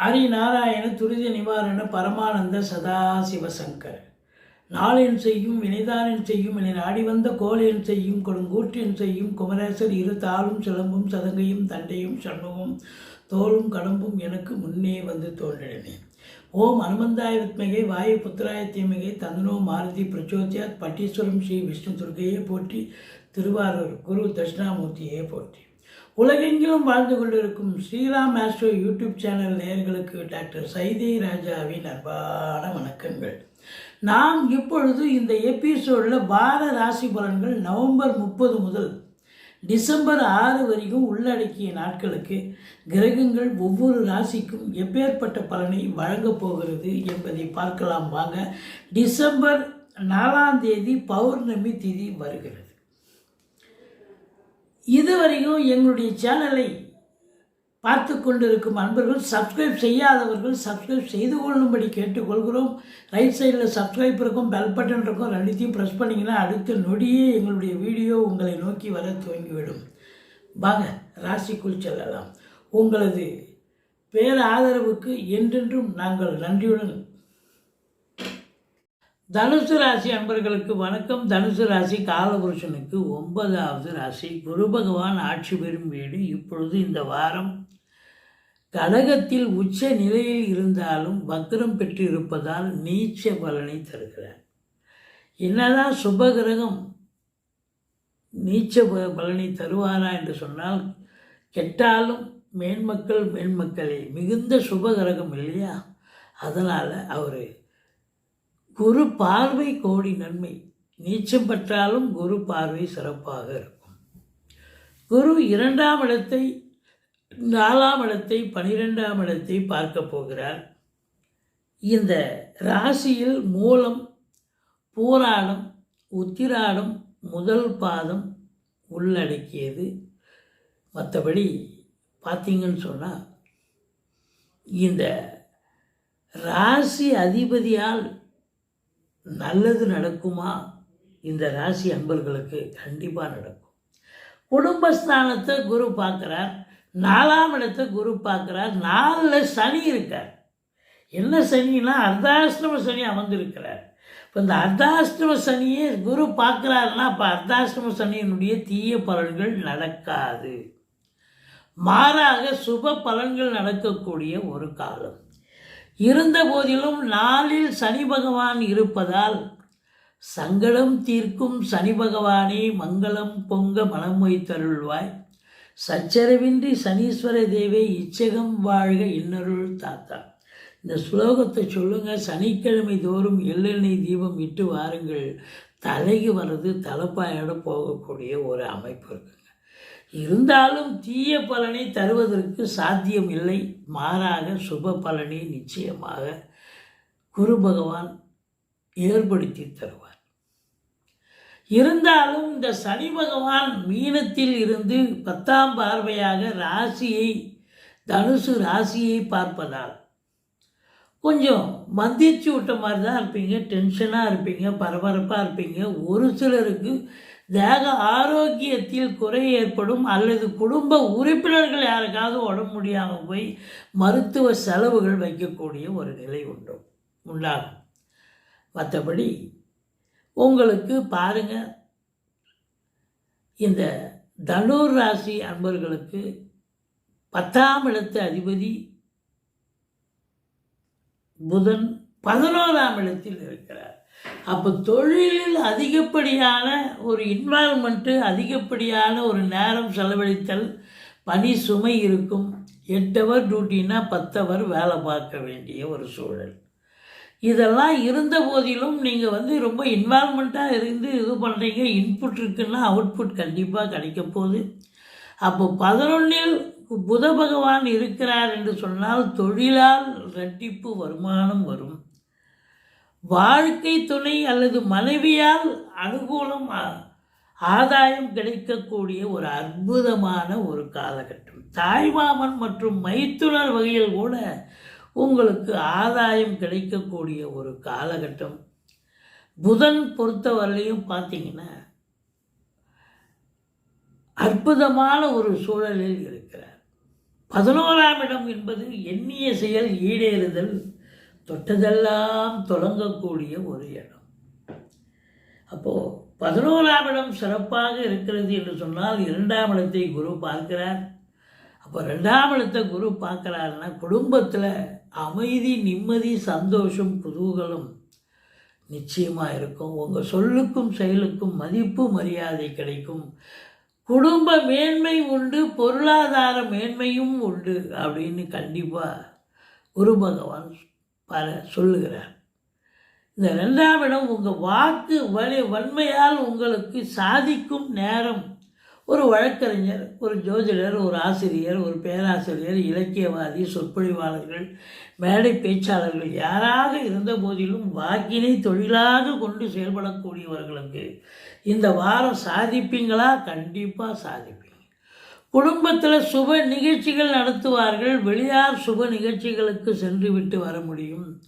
ஹரிநாராயண துரித நிவாரண பரமானந்த சதாசிவசங்கர். நாளின் செய்யும் வினைதானின் செய்யும் என நாடி வந்த கோலென் செய்யும் கொடுங்கூற்றின் செய்யும் குமரேசர் இரு தாளும் சிலம்பும் சதங்கையும் தண்டையும் சண்முகம் தோளும் கடம்பும் எனக்கு முன்னே வந்து தோன்றினேன் ஓம் அனுமந்தாய வித்மகை வாயு புத்திராய தீமகை தந்தனோ மாருதி பிரச்சோத்யாத் பட்டீஸ்வரம் ஸ்ரீ விஷ்ணு துர்கையே போற்றி திருவாரூர் குரு தட்சிணாமூர்த்தியே போற்றி. உலகெங்கிலும் வாழ்ந்து கொண்டிருக்கும் ஸ்ரீராம் ஆஸ்ட்ரோ யூடியூப் சேனல் நேயர்களுக்கு டாக்டர் சைதை ராஜாவின் அன்பான வணக்கங்கள். நாம் இப்பொழுது இந்த எபிசோடில் வார ராசி பலன்கள் நவம்பர் முப்பது முதல் டிசம்பர் ஆறு வரைக்கும் உள்ளடக்கிய நாட்களுக்கு கிரகங்கள் ஒவ்வொரு ராசிக்கும் எப்பேற்பட்ட பலனை வழங்கப் போகிறது என்பதை பார்க்கலாம் வாங்க. டிசம்பர் நாலாம் தேதி பௌர்ணமி திதி வருகிறது. இதுவரையும் எங்களுடைய சேனலை பார்த்து கொண்டிருக்கும் அன்பர்கள் சப்ஸ்கிரைப் செய்யாதவர்கள் சப்ஸ்கிரைப் செய்து கொள்ளும்படி கேட்டுக்கொள்கிறோம். ரைட் சைடில் சப்ஸ்கிரைப் இருக்கும் பெல் பட்டன் இருக்கும் ரெண்டுத்தையும் ப்ரெஸ் பண்ணிங்கன்னா அடுத்த நொடியே எங்களுடைய வீடியோ உங்களை நோக்கி வர துவங்கிவிடும். வாங்க ராசிக்குள் செல்லலாம். உங்களது பேர ஆதரவுக்கு என்றென்றும் நாங்கள் நன்றியுடன் தனுசு ராசி அன்பர்களுக்கு வணக்கம். தனுசு ராசி காலபுருஷனுக்கு ஒன்பதாவது ராசி. குரு பகவான் ஆட்சி பெறும் வீடு. இப்பொழுது இந்த வாரம் கடகத்தில் உச்ச நிலையில் இருந்தாலும் வக்ரம் பெற்றிருப்பதால் நீச்ச பலனை தருகிறார். என்னதான் சுபகிரகம் நீச்ச பலனை தருவாரா என்று சொன்னால் கெட்டாலும் மேன்மக்கள் மேன்மக்களே மிகுந்த சுபகிரகம் இல்லையா? அதனால் அவர் குரு பார்வை கோடி நன்மை. நீச்சம் பெற்றாலும் குரு பார்வை சிறப்பாக இருக்கும். குரு இரண்டாம் இடத்தை நாலாம் இடத்தை பனிரெண்டாம் இடத்தை பார்க்க போகிறார். இந்த ராசியில் மூலம் பூராடம் உத்திராடம் முதல் பாதம் உள்ளடக்கியது. மற்றபடி பார்த்தீங்கன்னு சொன்னால் இந்த ராசி அதிபதியால் நல்லது நடக்குமா? இந்த ராசி அன்பர்களுக்கு கண்டிப்பாக நடக்கும். குடும்பஸ்தானத்தை குரு பார்க்குறார் நாலாம் இடத்தை குரு பார்க்குறார் நாலில் சனி இருக்கார். என்ன சனின்னா அர்த்தாஷ்டம சனி அமர்ந்திருக்கிறார். இப்போ இந்த அர்த்தாஷ்டம சனியை குரு பார்க்குறாருன்னா அப்போ அர்த்தாஷ்டம சனியினுடைய தீய பலன்கள் நடக்காது. மாறாக சுப பலன்கள் நடக்கக்கூடிய ஒரு காலம். இருந்த போதிலும் நாளில் சனி பகவான் இருப்பதால் சங்கடம் தீர்க்கும் சனி பகவானே மங்களம் பொங்க மனம் வைத்தருள்வாய். சச்சரவின்றி சனீஸ்வர தேவே இச்சகம் வாழ்க இன்னருள் தாத்தா. இந்த ஸ்லோகத்தை சொல்லுங்க. சனிக்கிழமை தோறும் எள்ளெண்ணெய் தீபம் இட்டு வாருங்கள். தலைக்கு வர்றது தலைப்பாயோட போகக்கூடிய ஒரு அமைப்பு இருக்குங்க இருந்தாலும் தீய பலனை தருவதற்கு சாத்தியம் இல்லை. மாறாக சுப பலனை நிச்சயமாக குரு பகவான் ஏற்படுத்தி தருவார். இருந்தாலும் இந்த சனி பகவான் மீனத்தில் இருந்து பத்தாம் பார்வையாக ராசியை தனுசு ராசியை பார்ப்பதால் கொஞ்சம் மந்திரிச்சு விட்ட மாதிரி தான் இருப்பீங்க. டென்ஷனாக இருப்பீங்க பரபரப்பாக இருப்பீங்க. ஒரு சிலருக்கு தேக ஆரோக்கியத்தில் குறை ஏற்படும் அல்லது குடும்ப உறுப்பினர்கள் யாருக்காவது உடம்பு முடியாமல் போய் மருத்துவ செலவுகள் வைக்கக்கூடிய ஒரு நிலை உண்டு உண்டாகும். மற்றபடி உங்களுக்கு பாருங்கள் இந்த தனுர் ராசி அன்பர்களுக்கு பத்தாம் இடத்து அதிபதி புதன் பதினோராம் இடத்தில் இருக்கிறார். அப்போ தொழிலில் அதிகப்படியான ஒரு இன்வால்மெண்ட்டு அதிகப்படியான ஒரு நேரம் செலவழித்தல் பணி சுமை இருக்கும். எட்டு அவர் டியூட்டினா பத்து வேலை பார்க்க வேண்டிய ஒரு சூழல். இதெல்லாம் இருந்த போதிலும் நீங்கள் வந்து ரொம்ப இன்வால்மெண்ட்டாக இருந்து இது பண்ணுறீங்க இன்புட் இருக்குன்னா அவுட்புட் கண்டிப்பாக கிடைக்க போகுது. அப்போ பதினொன்றில் புத பகவான் இருக்கிறார் என்று சொன்னால் தொழிலால் ரெட்டிப்பு வருமானம் வரும். வாழ்க்கை துணை அல்லது மனைவியால் அனுகூலம் ஆதாயம் கிடைக்கக்கூடிய ஒரு அற்புதமான ஒரு காலகட்டம். தாய்மாமன் மற்றும் மைத்துனர் வகையில் கூட உங்களுக்கு ஆதாயம் கிடைக்கக்கூடிய ஒரு காலகட்டம். புதன் பொறுத்தவரையிலையும் பார்த்தீங்கன்னா அற்புதமான ஒரு சூழலில் இருக்கிறார். பதினோராம் இடம் என்பது எண்ணிய செயல் ஈடேறுதல் தொட்டதெல்லாம் தொடங்கக்கூடிய ஒரு இடம். அப்போது பதினோராம் இடம் சிறப்பாக இருக்கிறது என்று சொன்னால் இரண்டாம் இடத்தை குரு பார்க்கிறார். அப்போ ரெண்டாம் இடத்தை குரு பார்க்குறாருன்னா குடும்பத்தில் அமைதி நிம்மதி சந்தோஷம் குதூகலம் நிச்சயமாக இருக்கும். உங்கள் சொல்லுக்கும் செயலுக்கும் மதிப்பு மரியாதை கிடைக்கும். குடும்ப மேன்மை உண்டு பொருளாதார மேன்மையும் உண்டு அப்படின்னு கண்டிப்பாக குரு பகவான் பல சொல்லுகிறார். இந்த ரெண்டாம் இடம் உங்கள் வாக்கு வலி வன்மையால் உங்களுக்கு சாதிக்கும் நேரம் ஒரு வழக்கறிஞர் ஒரு ஜோதிடர் ஒரு ஆசிரியர் ஒரு பேராசிரியர் இலக்கியவாதி சொற்பொழிவாளர்கள் மேடை பேச்சாளர்கள் யாராக இருந்த போதிலும் வாக்கினை தொழிலாக கொண்டு செயல்படக்கூடியவர்களுக்கு இந்த வாரம் சாதிப்பீங்களா? கண்டிப்பாக சாதிப்பீங்க. குடும்பத்தில் சுப நிகழ்ச்சிகள் நடத்துவார்கள். வெளியார் சுப நிகழ்ச்சிகளுக்கு சென்று விட்டு வர முடியும்.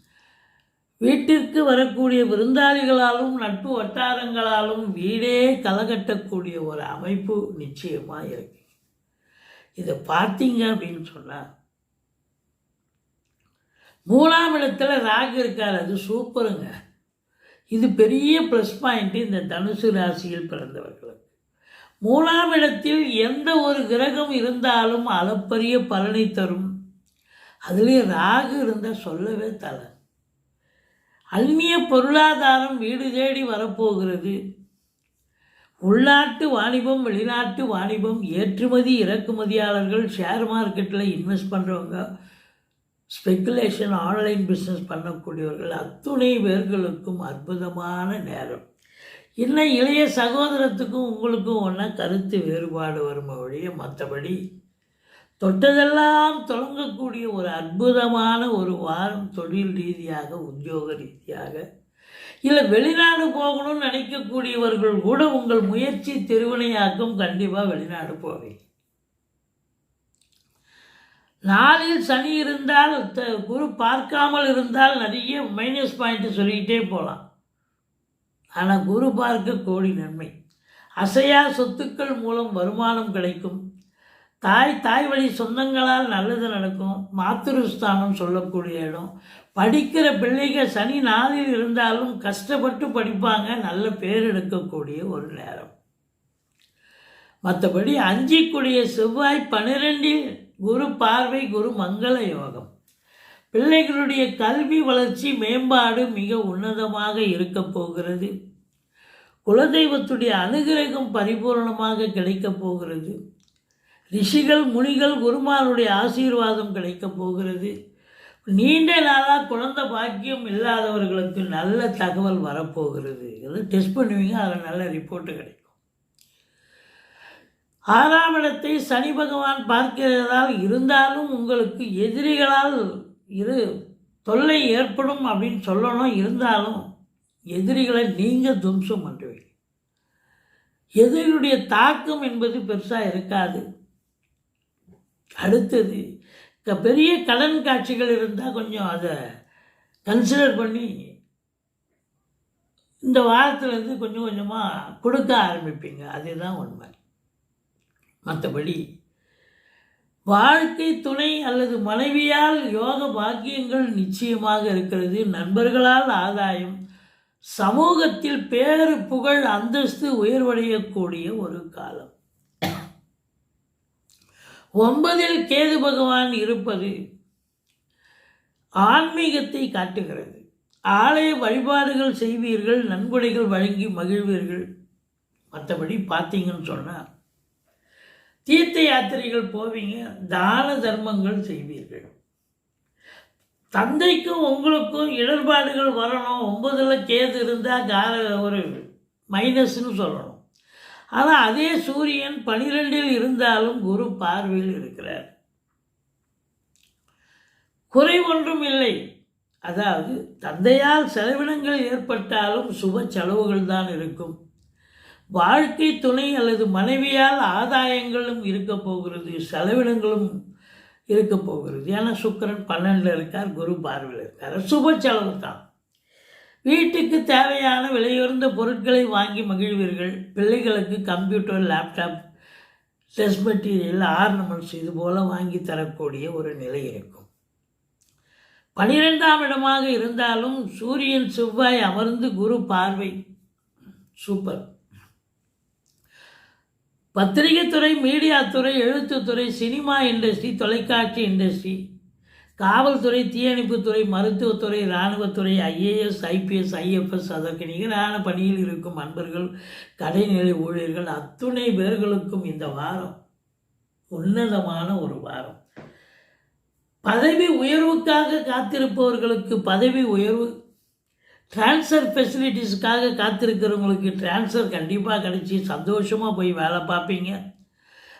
வீட்டிற்கு வரக்கூடிய விருந்தாளிகளாலும் நட்பு வட்டாரங்களாலும் வீடே கலகட்டக்கூடிய ஒரு அமைப்பு நிச்சயமாக இருக்கு. இதை பார்த்தீங்க அப்படின்னு சொன்னால் மூணாம் இடத்துல ராகு இருக்கார். அது சூப்பருங்க. இது பெரிய ப்ளஸ் பாயிண்ட்டு இந்த தனுசு ராசியில் பிறந்தவர்களுக்கு. மூணாம் இடத்தில் எந்த ஒரு கிரகம் இருந்தாலும் அளப்பரிய பலனை தரும். அதுலேயும் ராகு இருந்தால் சொல்லவே தலை. அந்நிய பொருளாதாரம் வீடு தேடி வரப்போகிறது. உள்நாட்டு வாணிபம் வெளிநாட்டு வாணிபம் ஏற்றுமதி இறக்குமதியாளர்கள் ஷேர் மார்க்கெட்டில் இன்வெஸ்ட் பண்ணுறவங்க ஸ்பெக்குலேஷன் ஆன்லைன் பிஸ்னஸ் பண்ணக்கூடியவர்கள் அத்துணை பேர்களுக்கும் அற்புதமான நேரம். இன்னும் இளைய சகோதரத்துக்கும் உங்களுக்கும் ஒன்றா கருத்து வேறுபாடு வரும் வழியே மற்றபடி தொட்டதெல்லாம் தொடங்கக்கூடிய ஒரு அற்புதமான ஒரு வாரம் தொழில் ரீதியாக உத்தியோக ரீதியாக. இல்லை வெளிநாடு போகணும்னு நினைக்கக்கூடியவர்கள் கூட உங்கள் முயற்சி திருவினையாக்கும் கண்டிப்பாக வெளிநாடு போவீங்க நாளில் சனி இருந்தால் த- குரு பார்க்காமல் இருந்தால் நிறைய மைனஸ் பாயிண்ட் சொல்லிக்கிட்டே போகலாம் ஆனால் குரு பார்க்க கோடி நன்மை. அசையா சொத்துக்கள் மூலம் வருமானம் கிடைக்கும். தாய் தாய் வழி சொந்தங்களால் நல்லது நடக்கும். மாத்திருஸ்தானம் சொல்லக்கூடிய இடம். படிக்கிற பிள்ளைங்க சனி நாளில் இருந்தாலும் கஷ்டப்பட்டு படிப்பாங்க. நல்ல பேர் எடுக்கக்கூடிய ஒரு நேரம். மற்றபடி அஞ்சிக்குடிய செவ்வாய் பன்னிரெண்டில் குரு பார்வை குரு மங்கள யோகம். பிள்ளைகளுடைய கல்வி வளர்ச்சி மேம்பாடு மிக உன்னதமாக இருக்கப் போகிறது. குலதெய்வத்துடைய அனுகிரகம் பரிபூரணமாக கிடைக்கப் போகிறது. ரிஷிகள் முனிகள் குருமாருடைய ஆசீர்வாதம் கிடைக்கப் போகிறது. நீண்ட நாளாக குழந்தை பாக்கியம் இல்லாதவர்களுக்கு நல்ல தகவல் வரப்போகிறது. அது டெஸ்ட் பண்ணுவீங்க அதில் நல்ல ரிப்போர்ட்டு கிடைக்கும். ஆறாம் இடத்தை சனி பகவான் பார்க்கிறதால் இருந்தாலும் உங்களுக்கு எதிரிகளால் இரு தொல்லை ஏற்படும் அப்படின்னு சொல்லணும். இருந்தாலும் எதிரிகளை நீங்கள் தும்சம் பண்ணுவீங்க. எதிரியுடைய தாக்கம் என்பது பெருசாக இருக்காது. அடுத்தது பெரிய கடன் காட்சிகள் இருந்தால் கொஞ்சம் அதை கன்சிடர் பண்ணி இந்த வாரத்துலேருந்து கொஞ்சம் கொஞ்சமாக கொடுக்க ஆரம்பிப்பீங்க. அதுதான் உண்மை. மற்றபடி வாழ்க்கை துணை அல்லது மனைவியால் யோக பாக்கியங்கள் நிச்சயமாக இருக்கிறது. நண்பர்களால் ஆதாயம் சமூகத்தில் பேரு புகழ் அந்தஸ்து உயர்வடையக்கூடிய ஒரு காலம். ஒன்பதில் கேது பகவான் இருப்பது ஆன்மீகத்தை காட்டுகிறது. ஆலய வழிபாடுகள் செய்வீர்கள் நன்கொடைகள் வழங்கி மகிழ்வீர்கள். மற்றபடி பார்த்தீங்கன்னு சொன்னால் தீர்த்த யாத்திரைகள் போவீங்க தான தர்மங்கள் செய்வீர்கள். தந்தைக்கும் உங்களுக்கும் இடர்பாடுகள் வரணும். ஒன்பதில் கேது இருந்தால் கார ஒரு மைனஸ்ன்னு சொல்லணும். ஆனால் அதே சூரியன் பனிரெண்டில் இருந்தாலும் குரு பார்வையில் இருக்கிறார். குறை ஒன்றும் இல்லை. அதாவது தந்தையால் செலவினங்கள் ஏற்பட்டாலும் சுப செலவுகள் தான் இருக்கும். வாழ்க்கை துணை அல்லது மனைவியால் ஆதாயங்களும் இருக்க போகிறது செலவினங்களும் இருக்க போகிறது. ஏன்னா சுக்கிரன் பன்னெண்டில் இருக்கார் குரு பார்வையில் இருக்கார். சுப செலவு தான். வீட்டுக்கு தேவையான விலையுயர்ந்த பொருட்களை வாங்கி மகிழ்வீர்கள். பிள்ளைகளுக்கு computer laptop dress material ornaments இது போல் வாங்கி தரக்கூடிய ஒரு நிலை இருக்கும். பனிரெண்டாம் இடமாக இருந்தாலும் சூரியன் செவ்வாய் அமர்ந்து குரு பார்வை. சூப்பர் பத்திரிகைத்துறை மீடியாத்துறை எழுத்துத்துறை சினிமா இண்டஸ்ட்ரி தொலைக்காட்சி இண்டஸ்ட்ரி காவல்துறை தீயணைப்புத்துறை மருத்துவத்துறை இராணுவத்துறை ஐஏஎஸ் ஐபிஎஸ் ஐஎஃப்எஸ் அதற்கு நிகரான பணியில் இருக்கும் அன்பர்கள் கடைநிலை ஊழியர்கள் அத்துணை பேர்களுக்கும் இந்த வாரம் உன்னதமான ஒரு வாரம். பதவி உயர்வுக்காக காத்திருப்பவர்களுக்கு பதவி உயர்வு ட்ரான்ஸ்ஃபர் ஃபெசிலிட்டிஸ்க்காக காத்திருக்கிறவங்களுக்கு ட்ரான்ஸ்ஃபர் கண்டிப்பாக கிடச்சி சந்தோஷமாக போய் வேலை பார்ப்பீங்க.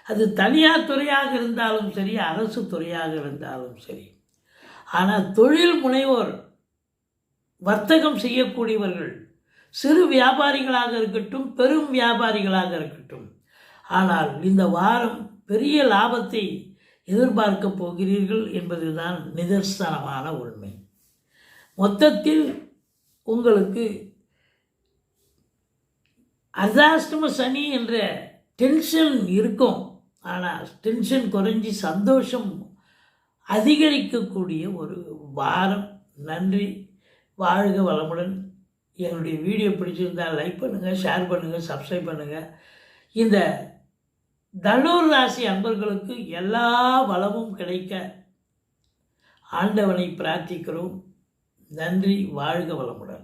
அது தனியார் துறையாக இருந்தாலும் சரி அரசு துறையாக இருந்தாலும் சரி. ஆனால் தொழில் முனைவோர் வர்த்தகம் செய்யக்கூடியவர்கள் சிறு வியாபாரிகளாக இருக்கட்டும் பெரும் வியாபாரிகளாக இருக்கட்டும். ஆனால் இந்த வாரம் பெரிய லாபத்தை எதிர்பார்க்க போகிறீர்கள் என்பதுதான் நிதர்சனமான உண்மை. மொத்தத்தில் உங்களுக்கு அர்தாஷ்டம சனி என்ற டென்ஷன் இருக்கும். ஆனால் டென்ஷன் குறைஞ்சி சந்தோஷம் அதிகரிக்கக்கூடிய ஒரு வாரம். நன்றி. வாழ்க வளமுடன். என்னுடைய வீடியோ பிடிச்சிருந்தால் லைக் பண்ணுங்கள் ஷேர் பண்ணுங்கள் சப்ஸ்கிரைப் பண்ணுங்கள் இந்த தனுர் ராசி அன்பர்களுக்கு எல்லா வளமும் கிடைக்க ஆண்டவனை பிரார்த்திக்கிறோம். நன்றி. வாழ்க வளமுடன்.